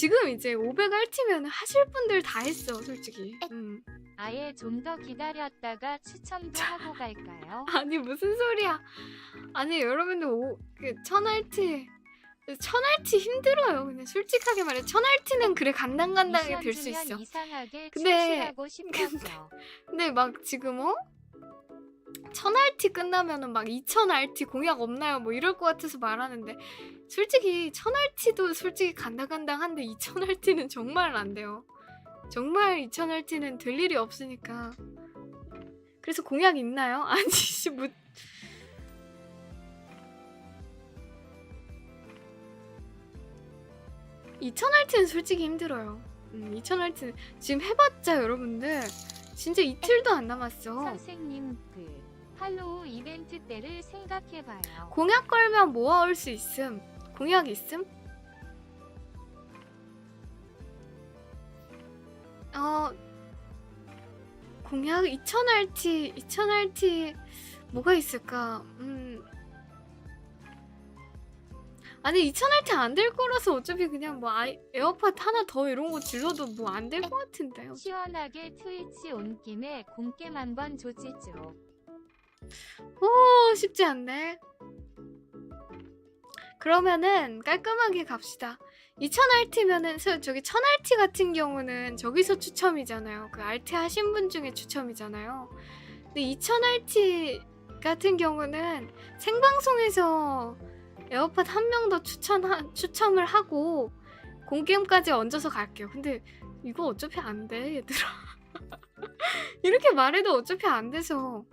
지금 이제 500 알티면 하실 분들 다 했어 솔직히. 음. 아예 좀 더 기다렸다가 추첨도 하고 갈까요? 아니 무슨 소리야? 아니 여러분들 오, 그 천알티 천알티 힘들어요. 그냥 솔직하게 말해 천알티는 그래 간당간당하게 미션 될수 주면 있어. 이상하게 근데- 싶어서 근데 막 지금 어? 천알티 끝나면은 막 2천알티 공약 없나요? 뭐 이럴 것 같아서 말하는데 솔직히 천알티도 솔직히 간당간당한데 2천알티는 정말 안 돼요. 정말 2천알티는 될 일이 없으니까. 그래서 공약 있나요? 아니 씨 뭐. 이 2천알티는 솔직히 힘들어요. 음, 2천알티는 지금 해봤자 여러분들 진짜 이틀도 안 남았어. 선생님 그 할로우 이벤트 때를 생각해봐요. 공약 걸면 모아올 수 있음. 공약 있음? 어 공약 2000RT 2000RT 뭐가 있을까? 음 아니 2000RT 안 될 거라서 어차피 그냥 뭐 아이, 에어팟 하나 더 이런 거 질러도 뭐 안 될 것 같은데요. 시원하게 트위치 온 김에 공겜 한번 조지죠. 오 쉽지 않네. 그러면은 깔끔하게 갑시다. 2000RT면은 저기 1000RT 같은 경우는 저기서 추첨이잖아요. 그 RT 하신 분 중에 추첨이잖아요. 근데 2000RT 같은 경우는 생방송에서 에어팟 한 명 더 추천 추첨을 하고 공게임까지 얹어서 갈게요. 근데 이거 어차피 안 돼, 얘들아. 이렇게 말해도 어차피 안 돼서